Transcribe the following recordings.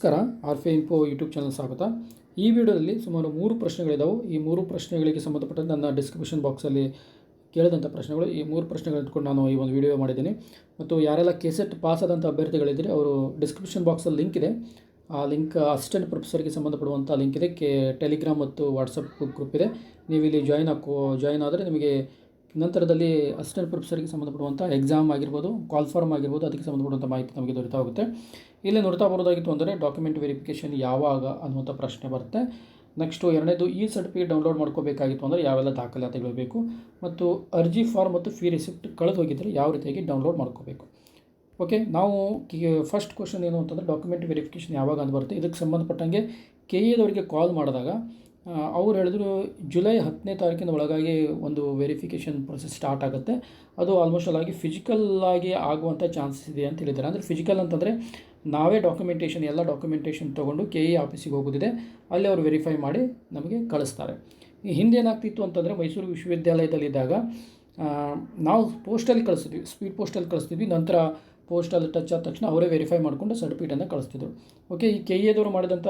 ನಮಸ್ಕಾರ, ಆರ್ಫೆ info YouTube channel ಸ್ವಾಗತ. ಈ ವಿಡಿಯೋದಲ್ಲಿ ಸುಮಾರು ಮೂರು ಪ್ರಶ್ನೆಗಳಿದ್ದಾವೆ ಈ ಮೂರು ಪ್ರಶ್ನೆಗಳಿಗೆ ಸಂಬಂಧಪಟ್ಟಂತೆ ನನ್ನ ಡಿಸ್ಕ್ರಿಪ್ಷನ್ ಬಾಕ್ಸಲ್ಲಿ ಕೇಳಿದಂಥ ಪ್ರಶ್ನೆಗಳು. ಈ ಮೂರು ಪ್ರಶ್ನೆಗಳು ಇಟ್ಕೊಂಡು ನಾನು ಈ ಒಂದು ವಿಡಿಯೋ ಮಾಡಿದ್ದೀನಿ. ಮತ್ತು ಯಾರೆಲ್ಲ ಕೆಸೆಟ್ ಪಾಸ್ ಆದಂಥ ಅಭ್ಯರ್ಥಿಗಳಿದ್ದರೆ, ಅವರು ಡಿಸ್ಕ್ರಿಪ್ಷನ್ ಬಾಕ್ಸಲ್ಲಿ ಲಿಂಕ್ ಇದೆ. ಆ ಲಿಂಕ್ ಅಸಿಸ್ಟೆಂಟ್ ಪ್ರೊಫೆಸರ್ಗೆ ಸಂಬಂಧಪಡುವಂಥ ಲಿಂಕ್ ಇದೆ. ಕೆ ಟೆಲಿಗ್ರಾಮ್ ಮತ್ತು ವಾಟ್ಸಪ್ ಗ್ರೂಪ್ ಇದೆ. ನೀವು ಇಲ್ಲಿ ಜಾಯ್ನ್ ಹಾಕೋ ಜಾಯ್ನ್ ಆದರೆ ನಿಮಗೆ ನಂತರದಲ್ಲಿ ಅಸಿಸ್ಟೆಂಟ್ ಪ್ರೊಫೆಸರ್ಗೆ ಸಂಬಂಧಪಡುವಂಥ ಎಕ್ಸಾಮ್ ಆಗಿರ್ಬೋದು ಕಾಲ್ ಫಾರ್ಮ್ ಆಗಿರ್ಬೋದು, ಅದಕ್ಕೆ ಸಂಬಂಧಪಟ್ಟಂಥ ಮಾಹಿತಿ ನಮಗೆ ದೊರೀತಾ ಹೋಗುತ್ತೆ. ಇಲ್ಲಿ ನೋಡ್ತಾ ಬರೋದಾಗಿತ್ತು ಅಂದರೆ ಡಾಕ್ಯುಮೆಂಟ್ ವೆರಿಫಿಕೇಷನ್ ಯಾವಾಗ ಅನ್ನುವಂಥ ಪ್ರಶ್ನೆ ಬರುತ್ತೆ. ನೆಕ್ಸ್ಟು ಎರಡನೇದು ಈ ಸರ್ಟಿಫಿಕೇಟ್ ಡೌನ್ಲೋಡ್ ಮಾಡ್ಕೋಬೇಕಾಗಿತ್ತು ಅಂದರೆ ಯಾವೆಲ್ಲ ದಾಖಲಾತಿಗಳು ಬೇಕು ಮತ್ತು ಅರ್ಜಿ ಫಾರ್ಮ್ ಮತ್ತು ಫೀ ರಿಸಿಪ್ಟ್ ಕಳೆದು ಹೋಗಿದ್ದರೆ ಯಾವ ರೀತಿಯಾಗಿ ಡೌನ್ಲೋಡ್ ಮಾಡ್ಕೋಬೇಕು. ಓಕೆ ನಾವು ಫಸ್ಟ್ ಕ್ವಶನ್ ಏನು ಅಂತಂದರೆ ಡಾಕ್ಯುಮೆಂಟ್ ವೆರಿಫಿಕೇಷನ್ ಯಾವಾಗ ಅಂತ ಬರುತ್ತೆ. ಇದಕ್ಕೆ ಸಂಬಂಧಪಟ್ಟಂಗೆ ಕೆ ಎದವರಿಗೆ ಕಾಲ್ ಮಾಡಿದಾಗ ಅವ್ರು ಹೇಳಿದ್ರು ಜುಲೈ ಹತ್ತನೇ ತಾರೀಕಿನ ಒಳಗಾಗಿ ಒಂದು ವೆರಿಫಿಕೇಷನ್ ಪ್ರೊಸೆಸ್ ಸ್ಟಾರ್ಟ್ ಆಗುತ್ತೆ. ಅದು ಆಲ್ಮೋಸ್ಟ್ ಫಿಸಿಕಲ್ ಆಗಿ ಆಗುವಂಥ ಚಾನ್ಸಸ್ ಇದೆ ಅಂತ ಹೇಳಿದ್ದಾರೆ. ಅಂದರೆ ಫಿಸಿಕಲ್ ಅಂತಂದರೆ ನಾವೇ ಡಾಕ್ಯುಮೆಂಟೇಷನ್ ಎಲ್ಲ ಡಾಕ್ಯುಮೆಂಟೇಷನ್ ತೊಗೊಂಡು ಕೆ ಇ ಆಫೀಸಿಗೆ ಹೋಗೋದಿದೆ. ಅಲ್ಲಿ ಅವರು ವೆರಿಫೈ ಮಾಡಿ ನಮಗೆ ಕಳಿಸ್ತಾರೆ. ಹಿಂದೆ ಏನಾಗ್ತಿತ್ತು ಅಂತಂದರೆ ಮೈಸೂರು ವಿಶ್ವವಿದ್ಯಾಲಯದಲ್ಲಿದ್ದಾಗ ನಾವು ಪೋಸ್ಟಲ್ಲಿ ಕಳಿಸ್ತೀವಿ ಸ್ಪೀಡ್ ಪೋಸ್ಟಲ್ಲಿ ಕಳಿಸ್ತಿದ್ವಿ. ನಂತರ ಪೋಸ್ಟಲ್ಲಿ ಟಚ್ ಆದ ತಕ್ಷಣ ಅವರೇ ವೆರಿಫೈ ಮಾಡಿಕೊಂಡು ಸರ್ಟಿಫಿಕೇಟನ್ನು ಕಳಿಸ್ತಿದ್ರು. ಓಕೆ ಈ ಕೆ ಎದವರು ಮಾಡಿದಂಥ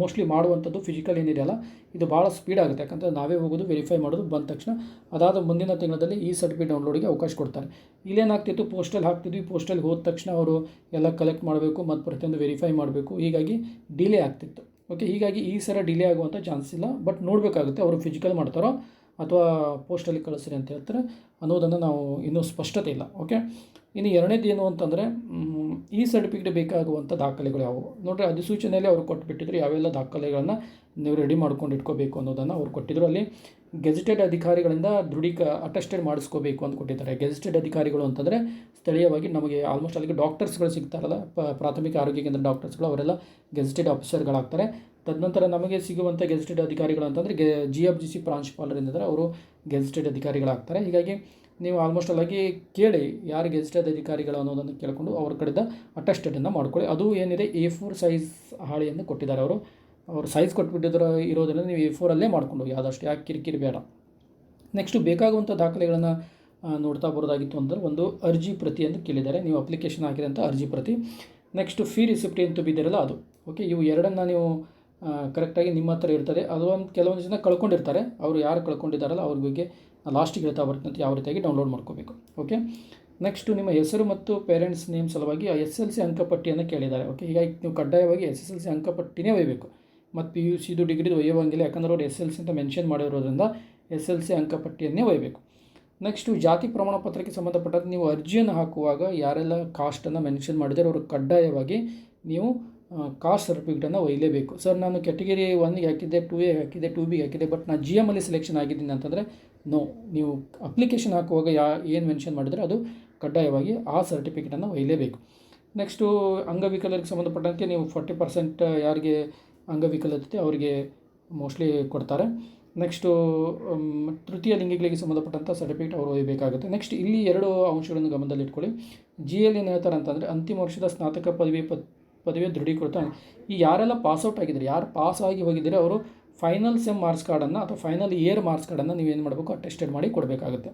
ಮೋಸ್ಟ್ಲಿ ಮಾಡುವಂಥದ್ದು ಫಿಸಿಕಲ್ ಏನಿದೆಯಲ್ಲ ಇದು ಭಾಳ ಸ್ಪೀಡ್ ಆಗುತ್ತೆ. ಯಾಕಂದರೆ ನಾವೇ ಹೋಗೋದು ವೆರಿಫೈ ಮಾಡೋದು ಬಂದ ತಕ್ಷಣ ಅದಾದ ಮುಂದಿನ ತಿಂಗಳಲ್ಲಿ ಈ ಸರ್ಟಿಫಿಕೇಟ್ ಡೌನ್ಲೋಡ್ಗೆ ಅವಕಾಶ ಕೊಡ್ತಾರೆ. ಇಲ್ಲೇನಾಗ್ತಿತ್ತು ಪೋಸ್ಟಲ್ಲಿ ಹಾಕ್ತಿದ್ವಿ ಪೋಸ್ಟಲ್ಲಿ ಹೋದ ತಕ್ಷಣ ಅವರು ಎಲ್ಲ ಕಲೆಕ್ಟ್ ಮಾಡಬೇಕು, ಮತ್ತು ಪ್ರತಿಯೊಂದು ವೆರಿಫೈ ಮಾಡಬೇಕು. ಹೀಗಾಗಿ ಡಿಲೇ ಆಗ್ತಿತ್ತು. ಓಕೆ ಹೀಗಾಗಿ ಈ ಸಲ ಡಿಲೇ ಆಗುವಂಥ ಚಾನ್ಸ್ ಇಲ್ಲ. ಬಟ್ ನೋಡಬೇಕಾಗುತ್ತೆ, ಅವರು ಫಿಸಿಕಲ್ ಮಾಡ್ತಾರೋ ಅಥವಾ ಪೋಸ್ಟಲ್ಲಿ ಕಳಿಸ್ರಿ ಅಂತ ಹೇಳ್ತಾರೆ. ಅನ್ನೋದನ್ನು ನಾವು ಇನ್ನೂ ಸ್ಪಷ್ಟತೆ ಇಲ್ಲ. ಓಕೆ ಇನ್ನು ಎರಡನೇದು ಏನು ಅಂತಂದರೆ ಈ ಸರ್ಟಿಫಿಕೇಟ್ ಬೇಕಾಗುವಂಥ ದಾಖಲೆಗಳು ಯಾವುವು? ನೋಡಿರಿ, ಅಧಿಸೂಚನೆಯಲ್ಲಿ ಅವರು ಕೊಟ್ಟುಬಿಟ್ಟಿದ್ರು ಯಾವೆಲ್ಲ ದಾಖಲೆಗಳನ್ನು ನೀವು ರೆಡಿ ಮಾಡ್ಕೊಂಡು ಇಟ್ಕೋಬೇಕು ಅನ್ನೋದನ್ನು ಅವ್ರು ಕೊಟ್ಟಿದ್ರು. ಅಲ್ಲಿ ಗೆಜೆಟೆಡ್ ಅಧಿಕಾರಿಗಳಿಂದ ದೃಢೀಕ ಅಟೆಸ್ಟೆಡ್ ಮಾಡಿಸ್ಕೋಬೇಕು ಅಂತ ಕೊಟ್ಟಿದ್ದಾರೆ. ಗೆಜೆಟೆಡ್ ಅಧಿಕಾರಿಗಳು ಅಂತಂದರೆ, ಸ್ಥಳೀಯವಾಗಿ ನಮಗೆ ಆಲ್ಮೋಸ್ಟ್ ಅಲ್ಲಿಗೆ ಡಾಕ್ಟರ್ಸ್ಗಳು ಸಿಗ್ತಾರಲ್ಲ ಪ್ರಾಥಮಿಕ ಆರೋಗ್ಯ ಕೇಂದ್ರ ಡಾಕ್ಟರ್ಸ್ಗಳು ಅವರೆಲ್ಲ ಗೆಜೆಟೆಡ್ ಆಫೀಸರ್ಗಳಾಗ್ತಾರೆ ತದನಂತರ ನಮಗೆ ಸಿಗುವಂಥ ಗೆಜೆಟೆಡ್ ಅಧಿಕಾರಿಗಳು ಅಂತಂದರೆ ಗೆ ಜಿ ಎಫ್ ಜಿ ಸಿ ಪ್ರಾಂಶುಪಾಲರೇನಿದ್ದಾರೆ ಅವರು ಗೆಜೆಟೆಡ್ ಅಧಿಕಾರಿಗಳಾಗ್ತಾರೆ. ಹೀಗಾಗಿ ನೀವು ಆಲ್ಮೋಸ್ಟ್ ಆಗಿ ಕೇಳಿ ಯಾರು ಗೆಜೆಟೆಡ್ ಅಧಿಕಾರಿಗಳು ಅನ್ನೋದನ್ನು ಕೇಳಿಕೊಂಡು ಅವ್ರ ಕಡೆದ ಅಟೆಸ್ಟೆಡನ್ನು ಮಾಡ್ಕೊಳ್ಳಿ. ಅದು ಏನಿದೆ ಎ ಫೋರ್ ಸೈಜ್ ಹಾಳೆಯನ್ನು ಕೊಟ್ಟಿದ್ದಾರೆ ಅವರು. ಅವರು ಸೈಜ್ ಕೊಟ್ಬಿಟ್ಟಿದ್ರೆ ಇರೋದ್ರಿಂದ ನೀವು ಎ ಫೋರಲ್ಲೇ ಮಾಡ್ಕೊಂಡು ಹೋಗಿ. ಆದಷ್ಟು ಯಾಕೆ ಕಿರಿಕಿರಿ ಬೇಡ. ನೆಕ್ಸ್ಟು ಬೇಕಾಗುವಂಥ ದಾಖಲೆಗಳನ್ನು ನೋಡ್ತಾ ಬರೋದಾಗಿತ್ತು ಅಂದರೆ ಒಂದು ಅರ್ಜಿ ಪ್ರತಿ ಅಂತ ಕೇಳಿದ್ದಾರೆ. ನೀವು ಅಪ್ಲಿಕೇಶನ್ ಹಾಕಿದಂಥ ಅರ್ಜಿ ಪ್ರತಿ. ನೆಕ್ಸ್ಟು ಫೀ ರಿಸಿಪ್ಟಿ ಅಂತ ಬಿದ್ದಿರಲ್ಲ ಅದು. ಓಕೆ ಇವು ಎರಡನ್ನು ನೀವು ಕರೆಕ್ಟಾಗಿ ನಿಮ್ಮ ಹತ್ರ ಇರ್ತದೆ. ಅದು ಒಂದು ಕೆಲವೊಂದು ಜನ ಕಳ್ಕೊಂಡಿರ್ತಾರೆ. ಅವರು ಯಾರು ಕಳ್ಕೊಂಡಿದ್ದಾರಲ್ಲ ಅವ್ರ ಬಗ್ಗೆ ಲಾಸ್ಟಿಗೆ ಹೇಳ್ತಾ ಬರ್ತಂತ ಯಾವ ರೀತಿಯಾಗಿ ಡೌನ್ಲೋಡ್ ಮಾಡ್ಕೋಬೇಕು. ಓಕೆ ನೆಕ್ಸ್ಟು ನಿಮ್ಮ ಹೆಸರು ಮತ್ತು ಪೇರೆಂಟ್ಸ್ ನೇಮ್ ಸಲುವಾಗಿ ಎಸ್ ಎಲ್ ಸಿ ಅಂಕಪಟ್ಟಿಯನ್ನು ಕೇಳಿದ್ದಾರೆ. ಓಕೆ ಹೀಗಾಗಿ ನೀವು ಕಡ್ಡಾಯವಾಗಿ ಎಸ್ ಎಸ್ ಎಲ್ ಸಿ ಅಂಕಪಟ್ಟಿನೇ ಒಯ್ಯಬೇಕು ಮತ್ತು ಪಿ ಯು ಸಿದು ಡಿಗ್ರಿದು ಒಯ್ಯುವಂಗಿಲ್ಲ ಯಾಕಂದ್ರೆ ಅವರು ಎಸ್ ಎಲ್ ಸಿ ಅಂತ ಮೆನ್ಷನ್ ಮಾಡಿರೋದ್ರಿಂದ ಎಸ್ ಎಲ್ ಸಿ ಅಂಕಪಟ್ಟಿಯನ್ನೇ ಒಯ್ಯಬೇಕು ನೆಕ್ಸ್ಟು ಜಾತಿ ಪ್ರಮಾಣ ಪತ್ರಕ್ಕೆ ಸಂಬಂಧಪಟ್ಟಂತೆ ನೀವು ಅರ್ಜಿಯನ್ನು ಹಾಕುವಾಗ ಯಾರೆಲ್ಲ ಕಾಸ್ಟನ್ನು ಮೆನ್ಷನ್ ಮಾಡಿದರೆ, ಅವರು ಕಡ್ಡಾಯವಾಗಿ ನೀವು ಕಾಸ್ಟ್ ಸರ್ಟಿಫಿಕೇಟನ್ನು ಒಯ್ಯಲೇಬೇಕು. ಸರ್ ನಾನು ಕೆಟಗರಿ ಒನ್ಗೆ ಹಾಕಿದ್ದೆ ಟೂ ಎ ಹಾಕಿದ್ದೆ ಟೂ ಬಿಗೆ ಹಾಕಿದ್ದೆ ಬಟ್ ನಾನು ಜಿ ಎಮಲ್ಲಿ ಸೆಲೆಕ್ಷನ್ ಆಗಿದ್ದೀನಿ ಅಂತಂದರೆ ನೋ ನೀವು ಅಪ್ಲಿಕೇಶನ್ ಹಾಕುವಾಗ ಯಾ, ಏನು ಮೆನ್ಷನ್ ಮಾಡಿದರೆ ಅದು ಕಡ್ಡಾಯವಾಗಿ ಆ ಸರ್ಟಿಫಿಕೇಟನ್ನು ಒಯ್ಯಲೇಬೇಕು. ನೆಕ್ಸ್ಟು ಅಂಗವಿಕಲರಿಗೆ ಸಂಬಂಧಪಟ್ಟಂತೆ ನೀವು ಫಾರ್ಟಿ ಪರ್ಸೆಂಟ್ ಯಾರಿಗೆ ಅಂಗವಿಕಲತೆ ಅವರಿಗೆ ಮೋಸ್ಟ್ಲಿ ಕೊಡ್ತಾರೆ. ನೆಕ್ಸ್ಟು ತೃತೀಯ ಲಿಂಗಿಗಳಿಗೆ ಸಂಬಂಧಪಟ್ಟಂಥ ಸರ್ಟಿಫಿಕೇಟ್ ಅವರು ಒಯ್ಯಬೇಕಾಗುತ್ತೆ. ನೆಕ್ಸ್ಟ್ ಇಲ್ಲಿ ಎರಡು ಅಂಶಗಳನ್ನು ಗಮನದಲ್ಲಿಟ್ಕೊಳ್ಳಿ. ಜಿ ಎಲ್ ಏನು ಹೇಳ್ತಾರೆ ಅಂತಂದರೆ, ಅಂತಿಮ ವರ್ಷದ ಸ್ನಾತಕ ಪದವಿ ಪ ಪದವಿ ದೃಢೀಕೃತ ಈ ಯಾರೆಲ್ಲ ಪಾಸ್ಔಟ್ ಆಗಿದ್ದಾರೆ, ಯಾರು ಪಾಸ್ ಆಗಿ ಹೋಗಿದ್ದಾರೆ, ಅವರು ಫೈನಲ್ ಸೆಮ್ ಮಾರ್ಕ್ಸ್ ಕಾರ್ಡನ್ನು ಅಥವಾ ಫೈನಲ್ ಇಯರ್ ಮಾರ್ಕ್ಸ್ ಕಾರ್ಡನ್ನು ನೀವೇನು ಮಾಡಬೇಕು ಅಟೆಸ್ಟೆಡ್ ಮಾಡಿ ಕೊಡಬೇಕಾಗುತ್ತೆ.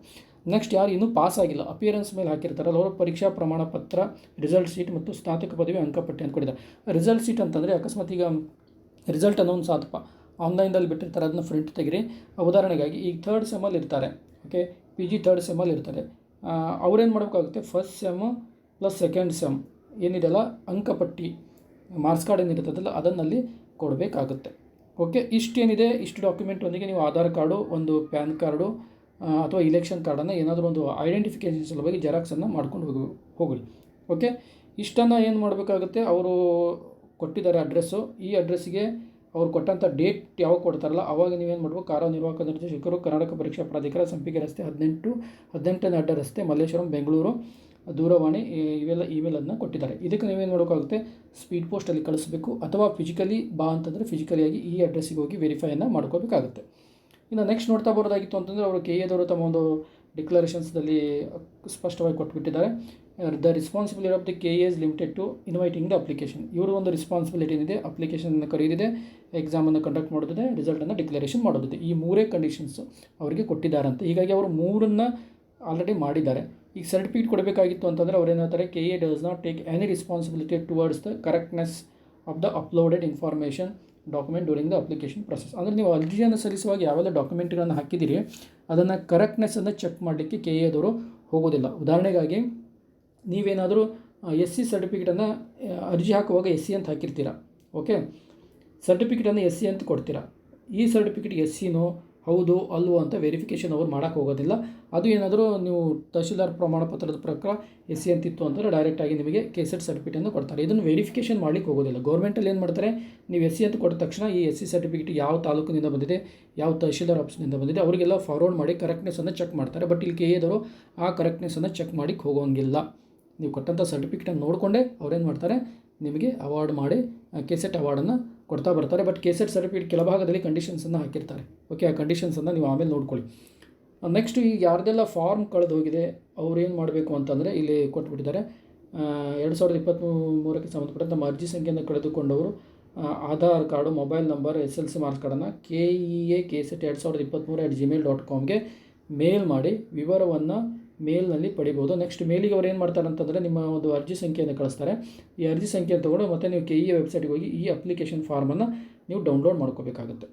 ನೆಕ್ಸ್ಟ್ ಯಾರು ಇನ್ನೂ ಪಾಸ್ ಆಗಿಲ್ಲ ಅಪಿಯರೆನ್ಸ್ ಮೇಲೆ ಹಾಕಿರ್ತಾರಲ್ಲ, ಅವರು ಪರೀಕ್ಷಾ ಪ್ರಮಾಣ ಪತ್ರ ರಿಸಲ್ಟ್ ಶೀಟ್ ಮತ್ತು ಸ್ನಾತಕ ಪದವಿ ಅಂಕಪಟ್ಟಿ ಅಂತ ಕೊಟ್ಟಿದ್ದಾರೆ. ರಿಸಲ್ಟ್ ಶೀಟ್ ಅಂತಂದರೆ ಅಕಸ್ಮಾತ್ ಈಗ ರಿಸಲ್ಟ್ ಅನೌನ್ಸ್ ಸಾಧಪ ಆನ್ಲೈನ್ದಲ್ಲಿ ಬಿಟ್ಟಿರ್ತಾರೆ, ಅದನ್ನ ಪ್ರಿಂಟ್ ತೆಗಿರಿ. ಉದಾಹರಣೆಗಾಗಿ ಈಗ ಥರ್ಡ್ ಸೆಮಲ್ಲಿ ಇರ್ತಾರೆ ಓಕೆ ಪಿ ಜಿ ಥರ್ಡ್ ಸೆಮಲ್ಲಿ ಇರ್ತಾರೆ. ಅವ್ರೇನು ಮಾಡಬೇಕಾಗುತ್ತೆ? First sem plus second sem ಏನಿದೆಯಲ್ಲ ಅಂಕಪಟ್ಟಿ ಮಾರ್ಕ್ಸ್ ಕಾರ್ಡ್ ಏನಿರ್ತದಲ್ಲ ಅದನ್ನಲ್ಲಿ ಕೊಡಬೇಕಾಗುತ್ತೆ. ಓಕೆ ಇಷ್ಟೇನಿದೆ? ಇಷ್ಟು ಡಾಕ್ಯುಮೆಂಟೊಂದಿಗೆ ನೀವು ಆಧಾರ್ ಕಾರ್ಡು, ಒಂದು ಪ್ಯಾನ್ ಕಾರ್ಡು ಅಥವಾ ಇಲೆಕ್ಷನ್ ಕಾರ್ಡನ್ನು ಏನಾದರೂ ಒಂದು ಐಡೆಂಟಿಫಿಕೇಷನ್ ಸಲುವಾಗಿ ಜೆರಾಕ್ಸನ್ನು ಮಾಡ್ಕೊಂಡು ಹೋಗಿ ಹೋಗಲಿ ಓಕೆ ಇಷ್ಟನ್ನು ಏನು ಮಾಡಬೇಕಾಗುತ್ತೆ? ಅವರು ಕೊಟ್ಟಿದ್ದಾರೆ ಅಡ್ರೆಸ್ಸು ಈ ಅಡ್ರೆಸ್ಸಿಗೆ ಅವ್ರು ಕೊಟ್ಟಂಥ ಡೇಟ್ ಯಾವಾಗ ಕೊಡ್ತಾರಲ್ಲ, ಅವಾಗ ನೀವೇನು ಮಾಡಬೇಕು? ಕಾರ್ಯನಿರ್ವಾಹಕ ನಿರ್ದೇಶಕರು ಕರ್ನಾಟಕ ಪರೀಕ್ಷಾ ಪ್ರಾಧಿಕಾರ, ಸಂಪಿಗೆ ರಸ್ತೆ ಹದಿನೆಂಟು, ಹದಿನೆಂಟನೇ ಅಡ್ಡ ರಸ್ತೆ, ಮಲ್ಲೇಶ್ವರಂ, ಬೆಂಗಳೂರು. ದೂರವಾಣಿ ಇವೆಲ್ಲ ಇಮೇಲನ್ನು ಕೊಟ್ಟಿದ್ದಾರೆ. ಇದಕ್ಕೆ ನೀವೇನು ಮಾಡೋಕ್ಕಾಗುತ್ತೆ ಸ್ಪೀಡ್ ಪೋಸ್ಟಲ್ಲಿ ಕಳಿಸ್ಬೇಕು ಅಥವಾ ಫಿಸಿಕಲಿ ಬಾ ಅಂತಂದರೆ ಫಿಸಿಕಲಿಯಾಗಿ ಈ ಅಡ್ರೆಸ್ಸಿಗೆ ಹೋಗಿ ವೆರಿಫೈಯನ್ನು ಮಾಡ್ಕೋಬೇಕಾಗುತ್ತೆ. ಇನ್ನು ನೆಕ್ಸ್ಟ್ ನೋಡ್ತಾ ಬರೋದಾಗಿತ್ತು ಅಂತಂದರೆ ಅವರು ಕೆ ಎದವರು ತಮ್ಮ ಒಂದು ಡಿಕ್ಲರೇಷನ್ಸ್ದಲ್ಲಿ ಸ್ಪಷ್ಟವಾಗಿ ಕೊಟ್ಬಿಟ್ಟಿದ್ದಾರೆ. The responsibility of the K is limited to inviting the application ಇವರು ಒಂದು ರೆಸ್ಪಾನ್ಸಿಬಿಲಿಟಿ ಏನಿದೆ ಅಪ್ಲಿಕೇಶನ್ ಕರೆಯೋದಿದೆ ಎಕ್ಸಾಮನ್ನು ಕಂಡಕ್ಟ್ ಮಾಡೋದಿದೆ ರಿಸಲ್ಟನ್ನು ಡಿಕ್ಲರೇಷನ್ ಮಾಡೋದಿದೆ. ಈ ಮೂರೇ ಕಂಡೀಷನ್ಸ್ ಅವರಿಗೆ ಕೊಟ್ಟಿದ್ದಾರೆ ಅಂತ ಹೀಗಾಗಿ ಅವರು ಮೂರನ್ನು ಆಲ್ರೆಡಿ ಮಾಡಿದ್ದಾರೆ. ಈಗ ಸರ್ಟಿಫಿಕೇಟ್ ಕೊಡಬೇಕಾಗಿತ್ತು ಅಂತಂದರೆ ಅವ್ರು ಹೇಳ್ತಾರೆ K A does not take any responsibility towards the correctness of the uploaded information document during the application process ಅಂದರೆ ನೀವು ಅರ್ಜಿಯನ್ನು ಸಲ್ಲಿಸುವಾಗ ಯಾವೆಲ್ಲ ಡಾಕ್ಯುಮೆಂಟ್ಗಳನ್ನು ಹಾಕಿದ್ದೀರಿ, ಅದನ್ನು ಕರೆಕ್ಟ್ನೆಸ್ಸನ್ನು ಚೆಕ್ ಮಾಡಲಿಕ್ಕೆ ಕೆ ಎದವರು ಹೋಗೋದಿಲ್ಲ. ಉದಾಹರಣೆಗಾಗಿ, ನೀವೇನಾದರೂ ಎಸ್ ಸಿ ಸರ್ಟಿಫಿಕೇಟನ್ನು ಅರ್ಜಿ ಹಾಕುವಾಗ ಎಸ್ ಸಿ ಅಂತ ಹಾಕಿರ್ತೀರ? ಓಕೆ ಸರ್ಟಿಫಿಕೇಟನ್ನು ಎಸ್ ಸಿ ಅಂತ ಕೊಡ್ತೀರಾ? ಈ ಸರ್ಟಿಫಿಕೇಟ್ ಎಸ್ ಸಿನೋ ಹೌದು, ಅಲ್ವೋ ಅಂತ ವೆರಿಫಿಕೇಷನ್ ಅವ್ರು ಮಾಡೋಕ್ಕೆ ಹೋಗೋದಿಲ್ಲ. ಅದು ಏನಾದರೂ ನೀವು ತಹಶೀಲ್ದಾರ್ ಪ್ರಮಾಣ ಪತ್ರದ ಪ್ರಕಾರ ಎಸ್ ಸಿ ಅಂತಿತ್ತು ಅಂತಂದರೆ ಡೈರೆಕ್ಟಾಗಿ ನಿಮಗೆ ಕೆಸೆಟ್ ಸರ್ಟಿಫಿಕೇಟನ್ನು ಕೊಡ್ತಾರೆ. ಇದನ್ನು ವೆರಿಫಿಕೇಷನ್ ಮಾಡಲಿಕ್ಕೆ ಹೋಗೋದಿಲ್ಲ. ಗೌರ್ಮೆಂಟಲ್ಲಿ ಏನು ಮಾಡ್ತಾರೆ, ನೀವು ಎಸ್ ಸಿ ಅಂತ ಕೊಟ್ಟ ತಕ್ಷಣ ಈ ಎಸ್ ಸಿ ಸರ್ಟಿಫಿಕೇಟ್ ಯಾವ ತಾಲೂಕಿನಿಂದ ಬಂದಿದೆ, ಯಾವ ತಹಶೀಲ್ದಾರ್ ಆಫೀಸ್ನಿಂದ ಬಂದಿದೆ ಅವರಿಗೆಲ್ಲ ಫಾರ್ವರ್ಡ್ ಮಾಡಿ ಕರೆಕ್ಟ್ನೆಸ್ಸನ್ನು ಚೆಕ್ ಮಾಡ್ತಾರೆ. ಬಟ್ ಇಲ್ಲಿ ಕೆ ಎದವರು ಆ ಕರೆಕ್ಟ್ನೆಸ್ಸನ್ನು ಚೆಕ್ ಮಾಡಿ ಹೋಗೋಂಗಿಲ್ಲ. ನೀವು ಕೊಟ್ಟಂಥ ಸರ್ಟಿಫಿಕೇಟನ್ನು ನೋಡಿಕೊಂಡೇ ಅವ್ರೇನು ಮಾಡ್ತಾರೆ, ನಿಮಗೆ ಅವಾರ್ಡ್ ಮಾಡಿ ಕೆಸೆಟ್ ಅವಾರ್ಡನ್ನು ಕೊಡ್ತಾ ಬರ್ತಾರೆ ಬಟ್ ಕೆಸೆಟ್ ಸರ್ಟಿಫಿಕೇಟ್ ಕೆಳಭಾಗದಲ್ಲಿ ಕಂಡೀಷನ್ಸನ್ನು ಹಾಕಿರ್ತಾರೆ. ಓಕೆ ಆ ಕಂಡೀಷನ್ಸನ್ನು ನೀವು ಆಮೇಲೆ ನೋಡ್ಕೊಳ್ಳಿ. ನೆಕ್ಸ್ಟ್ ಈಗ ಯಾರ್ದೆಲ್ಲ ಫಾರ್ಮ್ ಕಳೆದು ಹೋಗಿದೆ ಏನು ಮಾಡಬೇಕು ಅಂತಂದರೆ ಇಲ್ಲಿ ಕೊಟ್ಬಿಟ್ಟಿದ್ದಾರೆ. ಎರಡು ಸಾವಿರದ ಇಪ್ಪತ್ತ್ಮೂರಕ್ಕೆ ಸಂಬಂಧಪಟ್ಟ ತಮ್ಮ ಅರ್ಜಿ ಸಂಖ್ಯೆಯನ್ನು ಕಳೆದುಕೊಂಡವರು Aadhaar card, mobile number, S L C marks ಕಾರ್ಡನ್ನು K E A K set ಎರಡು ಸಾವಿರದ ಇಪ್ಪತ್ತ್ಮೂರು ಅಟ್ ಜಿಮೇಲ್ ಡಾಟ್ ಕಾಮ್ಗೆ ಮೇಲ್ ಮಾಡಿ ವಿವರವನ್ನು ಮೇಲ್ನಲ್ಲಿ ಪಡಿಬೋದು. ನೆಕ್ಸ್ಟ್ ಮೇಲಿಗೆ ಅವ್ರು ಏನು ಮಾಡ್ತಾರೆ ಅಂತಂದರೆ ನಿಮ್ಮ ಒಂದು ಅರ್ಜಿ ಸಂಖ್ಯೆಯನ್ನು ಕಳಿಸ್ತಾರೆ. ಈ ಅರ್ಜಿ ಸಂಖ್ಯೆಯನ್ನು ತೊಗೊಂಡು ಮತ್ತೆ ನೀವು ಕೆ ಇ ವೆಬ್ಸೈಟ್ಗೆ ಹೋಗಿ ಈ ಅಪ್ಲಿಕೇಶನ್ ಫಾರ್ಮನ್ನು ನೀವು ಡೌನ್ಲೋಡ್ ಮಾಡ್ಕೋಬೇಕಾಗುತ್ತೆ.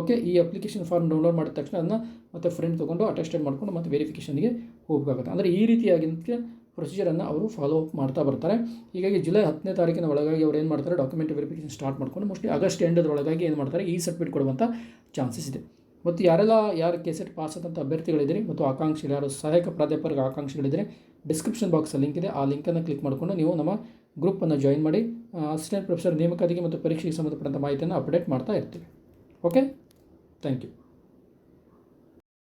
ಓಕೆ ಈ ಅಪ್ಲಿಕೇಶನ್ ಫಾರ್ಮ್ ಡೌನ್ಲೋಡ್ ಮಾಡಿದ ತಕ್ಷಣ ಅದನ್ನು ಮತ್ತೆ ಫ್ರೆಂಡ್ ತೊಗೊಂಡು ಅಟೆಸ್ಟೆಡ್ ಮಾಡಿಕೊಂಡು ಮತ್ತೆ ವೆರಿಫಿಕೇಷನ್ಗೆ ಹೋಗಬೇಕಾಗುತ್ತೆ. ಅಂದರೆ ಈ ರೀತಿಯಾಗಿಂತ ಪ್ರೊಸೀಜರನ್ನು ಅವರು ಫಾಲೋ ಅಪ್ ಮಾಡ್ತಾ ಬರ್ತಾರೆ. ಹೀಗಾಗಿ ಜುಲೈ ಹತ್ತನೇ ತಾರೀಕಿನ ಒಳಗಾಗಿ ಅವ್ರು ಏನು ಮಾಡ್ತಾರೆ? ಡಾಕ್ಯುಮೆಂಟ್ ವೆರಿಫಿಕೇಷನ್ ಸ್ಟಾರ್ಟ್ ಮಾಡ್ಕೊಂಡು ಮೋಸ್ಟ್ಲಿ ಆಗಸ್ಟ್ ಎಂಡದೊಳಗಾಗಿ ಏನು ಮಾಡ್ತಾರೆ? ಈ ಸರ್ಟಿಫಿಕೇಟ್ ಕೊಡುವಂಥ ಚಾನ್ಸಸ್ ಇದೆ. ಮತ್ತು ಯಾರೆಲ್ಲ ಯಾರು ಕೆಸೆಟ್ ಪಾಸ್ ಆದಂಥ ಅಭ್ಯರ್ಥಿಗಳಿದ್ದೀರಿ ಮತ್ತು ಆಕಾಂಕ್ಷಿಗಳು ಯಾರು ಸಹಾಯಕ ಪ್ರಾಧ್ಯಾಪಕರಿಗೆ ಆಕಾಂಕ್ಷಿಗಳಿದ್ದರೆ ಡಿಸ್ಕ್ರಿಪ್ಷನ್ ಬಾಕ್ಸಲ್ಲಿ ಲಿಂಕ್ ಇದೆ. ಆ ಲಿಂಕನ್ನು ಕ್ಲಿಕ್ ಮಾಡಿಕೊಂಡು ನೀವು ನಮ್ಮ ಗ್ರೂಪನ್ನು ಜಾಯಿನ್ ಮಾಡಿ ಅಸಿಸ್ಟೆಂಟ್ ಪ್ರೊಫೆಸರ್ ನೇಮಕಾತಿಗೆ ಮತ್ತು ಪರೀಕ್ಷೆಗೆ ಸಂಬಂಧಪಟ್ಟಂಥ ಮಾಹಿತಿಯನ್ನು ಅಪ್ಡೇಟ್ ಮಾಡ್ತಾ ಇರ್ತೀವಿ ಓಕೆ ಥ್ಯಾಂಕ್ ಯು